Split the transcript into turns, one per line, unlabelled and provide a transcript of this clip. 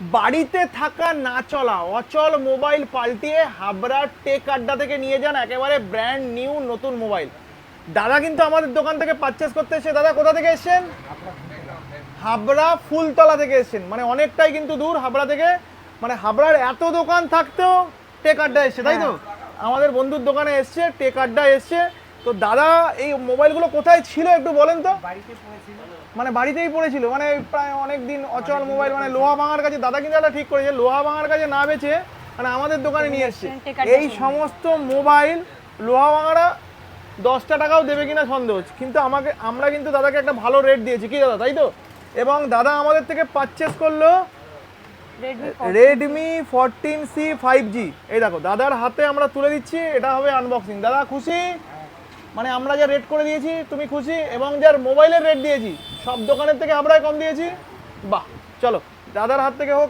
বাড়িতে থাকা না চলা অচল মোবাইল পাল্টিয়ে হাবড়া টেক আড্ডা থেকে নিয়ে যান একেবারে ব্র্যান্ড নিউ নতুন মোবাইল। দাদা কিন্তু আমাদের দোকান থেকে পারচেস করতে এসে দাদা কোথা থেকে এসেছেন? হাবড়া ফুলতলা থেকে এসেছেন। মানে অনেকটাই কিন্তু দূর হাবড়া থেকে। মানে হাবড়ার এত দোকান থাকতেও টেক আড্ডা এসছে তাই তো? আমাদের বন্ধুর দোকানে এসছে টেক আড্ডা এসছে। তো দাদা এই মোবাইলগুলো কোথায় ছিল একটু বলেন তো? মানে বাড়িতেই পড়েছিল মানে প্রায় অনেক দিন অচল মোবাইল মানে লোহা ভাঙার কাছে দাদা কিন্তু একটা ঠিক করেছে লোহা ভাঙার কাছে না বেচে মানে আমাদের দোকানে নিয়ে এসছে। এই সমস্ত মোবাইল লোহা ভাঙারা দশটা টাকাও দেবে কিনা সন্দেহ। কিন্তু আমাকে আমরা কিন্তু দাদাকে একটা ভালো রেট দিয়েছি কি দাদা তাই তো? এবং দাদা আমাদের থেকে পারচেস করল Redmi fourteen C five G এই দেখো দাদার হাতে আমরা তুলে দিচ্ছি এটা হবে আনবক্সিং দাদা খুশি? মানে আমরা যা রেট করে দিয়েছি, তুমি খুশি এবং যার মোবাইলের রেট দিয়েছি, সব দোকানের থেকে আমরাই কম দিয়েছি? বাহ, চলো, দাদার হাত থেকে হোক